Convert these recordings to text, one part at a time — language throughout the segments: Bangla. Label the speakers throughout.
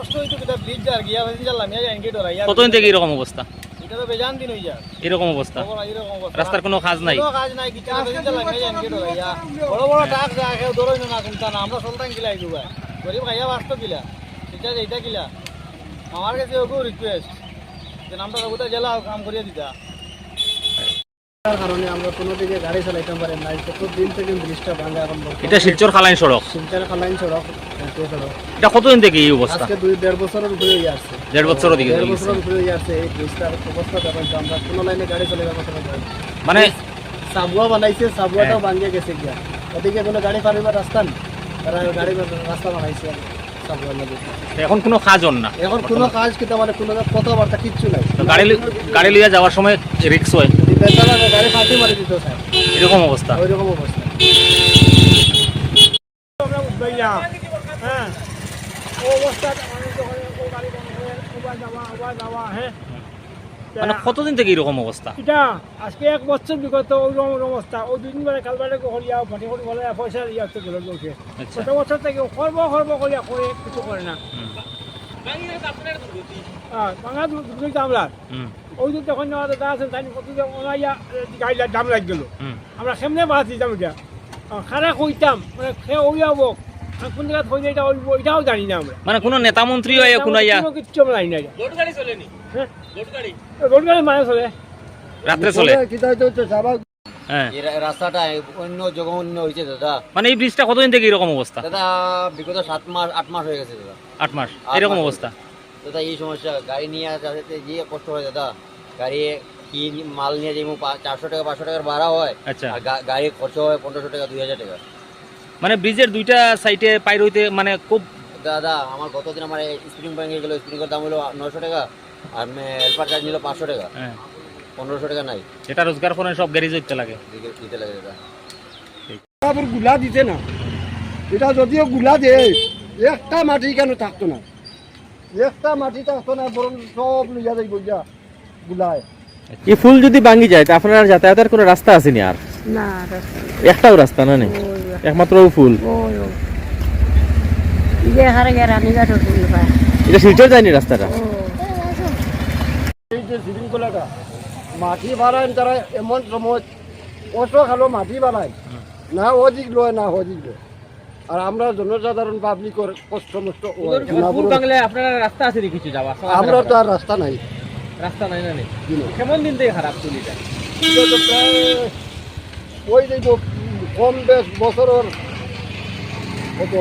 Speaker 1: কষ্ট হইতো কিতা ব্রিজ আর গিয়া জানলাম ইয়া
Speaker 2: কতদিন থেকে এরকম অবস্থা?
Speaker 1: এটা তো বেজান দিন হই যা
Speaker 2: এরকম অবস্থা?
Speaker 1: এরকম অবস্থা।
Speaker 2: রাস্তার কোনো কাজ নাই?
Speaker 1: কোনো কাজ নাই কিছু হইন জানলাম ইয়া জানি কি ডরাইয়া বড় বড় টাক যা কেউ দরইনো না কোনটা না। আমরা সলতান গিলাই দুবা গরিব খাইয়া বাস্তব গিলা। এটা এইটা গিলা। আমার কাছে ওগো রিকোয়েস্ট যে নামটা রঘুতা জেলা কাম করিয়া দিতা। তার কারণে আমরা কোনো দিকে গাড়ি চালাইতে পারি না কত দিন থেকে ব্রিজটা ভাঙা এখন
Speaker 2: এটা শিলচর খালাইন সড়ক।
Speaker 1: শিলচর খালাইন সড়ক
Speaker 2: এটা কতদিন থেকে এই অবস্থা?
Speaker 1: আজকে দুই দেড় বছরের উপরে হয়ে আসছে।
Speaker 2: দেড় বছর দিকে
Speaker 1: দেড় বছরের উপরে হয়ে আসছে এই ব্রিজটার অবস্থা দেখেন তো আমরা কোনো লাইনে গাড়ি চালাইতে
Speaker 2: মানে
Speaker 1: সাবুয়া বানাইছে সাবুয়াটাও ভাঙিয়ে গেছে গিয়া। ওদিকে কোনো গাড়ি পারিবার রাস্তা নেই। তারা গাড়ি রাস্তা বানাইছে আর সাবুয়ার মধ্যে।
Speaker 2: এখন কোনো কাজ না?
Speaker 1: এখন কোনো কাজ কিন্তু মানে কোনো কথাবার্তা কিচ্ছু নাই।
Speaker 2: গাড়ি গাড়ি লিয়ে যাওয়ার সময় রিক্স হয়।
Speaker 1: যদি গাড়ি ফাঁকি মারি দিত স্যার
Speaker 2: এরকম অবস্থা।
Speaker 1: আমরা হ্যাঁ ও অবস্থা
Speaker 2: মানে কতদিন থেকে এরকম অবস্থা?
Speaker 1: এটা আজকে এক বছর বিগত ওই রকম অবস্থা ওই দুদিন বেলা কালবারে করিয়া ভাটি করি বলে পয়সা ইয়া তো
Speaker 2: আচ্ছা।
Speaker 1: কত বছর থেকে খর্ব খর্ব করিয়া করে কিছু করে না।
Speaker 2: হুম,
Speaker 1: আমরা ওই দিন তখন নেওয়া দাদা আছেন তাই কত ওনাইয়া গাড়িটার দাম লাগ গেল আমরা কেমনে বাদ দিতাম এটা খারা কইতাম মানে সে ওইয়াবো কোন জায়গায় এটা ওইব এটাও জানি না আমরা
Speaker 2: মানে কোনো নেতা মন্ত্রী হয় কোনো ইয়া?
Speaker 1: কোনো কিচ্ছু আমরা জানি না এটা।
Speaker 3: লোড গাড়ি চলেনি
Speaker 1: হ্যাঁ
Speaker 3: লোড গাড়ি
Speaker 1: রোড গাড়ি মানে চলে
Speaker 2: রাত্রে চলে
Speaker 4: রাস্তাটা অন্য জঘন্য হয়েছে দাদা।
Speaker 2: মানে এই ব্রিজটা কতদিন থেকে এরকম অবস্থা?
Speaker 4: দাদা বিগত সাত মাস আট মাস হয়ে গেছে দাদা।
Speaker 2: আট মাস এরকম অবস্থা?
Speaker 4: দাদা এই সমস্যা গাড়ি নিয়ে যাতে গিয়ে কষ্ট হয় দাদা। গাড়ি কি মাল নিয়ে যাই চারশো টাকা পাঁচশো টাকার ভাড়া হয়
Speaker 2: আচ্ছা।
Speaker 4: গাড়ি খরচ হয় পনেরোশো টাকা দুই হাজার টাকা।
Speaker 2: মানে ব্রিজের দুইটা সাইডে পাইর হইতে মানে খুব
Speaker 4: দাদা আমার গতদিন আমার স্প্রিং ব্যাঙ্কে গেলো স্প্রিংয়ের দাম হলো নশো টাকা আর হেল্পার চার্জ নিল পাঁচশো টাকা।
Speaker 2: হ্যাঁ।
Speaker 4: পনেরোশো টাকা নাই।
Speaker 2: যেটা রোজগার করেন সব গ্যারেজ হইতে লাগে।
Speaker 4: দিতে- লাগে দাদা
Speaker 5: আবারগুলা দিতে না। এটা যদিও গুলা দেয় একটা মাটি কেন থাকতো না? একটা মাটি থাকতো না বরং সব লইয়া যাইব গিয়া গুলায়।
Speaker 6: এই ফুল যদি ভাঙি যায় তা আপনার যাতায়াতের কোনো রাস্তা আসেনি আর?
Speaker 7: না রাস্তা
Speaker 6: একটাও রাস্তা না নেই একমাত্র ফুল?
Speaker 7: ইয়ে
Speaker 6: এটা শিলচর যায়নি রাস্তাটা?
Speaker 5: এই যে শৃঙ্খলাটা মাটি বাড়ায় তারা এমন সময় কষ্ট খালো মাটি বাড়ায় না ওদিক লয় না ওদিক লয়। আর আমরা জনসাধারণ পাবলিকর কষ্ট মষ্ট
Speaker 3: আপনার রাস্তা আছে কিছু যাওয়া
Speaker 5: আমরা তো আর রাস্তা নাই।
Speaker 3: রাস্তা নাই না নেই? কেমন দিন থেকে খারাপ
Speaker 5: তো ওই যে কম বেশ বছরের কত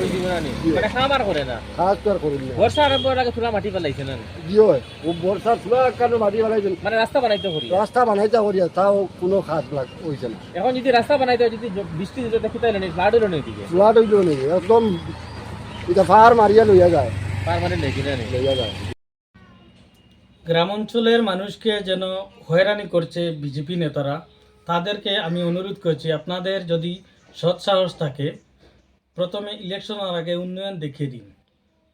Speaker 3: ওই মানে খামার করে না।
Speaker 5: কাজ তো আর করি না।
Speaker 3: বর্ষা আরম্ভের আগে তুলা মাটি পেলাইছে না?
Speaker 5: কি হয়। ও বর্ষা ফুলা কেন মাটি বানাইছেন
Speaker 3: মানে রাস্তা বানাইতে করি।
Speaker 5: রাস্তা বানাইতে করিয়া তাও কোনো খাস লাগ হয়েছে না।
Speaker 3: এখন যদি রাস্তা বানাইতে হয়, যদি বৃষ্টি দিতে দেখি তাই নেই ফ্লাড হলো নেই দিকে
Speaker 5: ফ্লাড হইলেও নেই একদম এটা ফার মারিয়া লইয়া যায়।
Speaker 3: পারমানেন্ট নেই কিনা নেই।
Speaker 5: লইয়া যায়।
Speaker 1: গ্রামাঞ্চলের মানুষকে যেন হয়রানি করছে বিজেপি নেতারা তাদেরকে আমি অনুরোধ করছি আপনাদের যদি সৎসাহস থাকে প্রথমে ইলেকশন ইলেকশনের আগে উন্নয়ন দেখিয়ে দিন।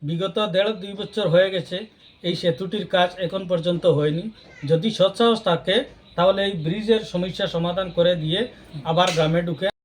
Speaker 1: বিগত দেড় দুই বছর হয়ে গেছে, এই সেতুটির কাজ এখন পর্যন্ত হয়নি। যদি সৎসাহস থাকে, তাহলে এই ব্রিজের সমস্যা সমাধান করে দিয়ে আবার গ্রামে ঢুকে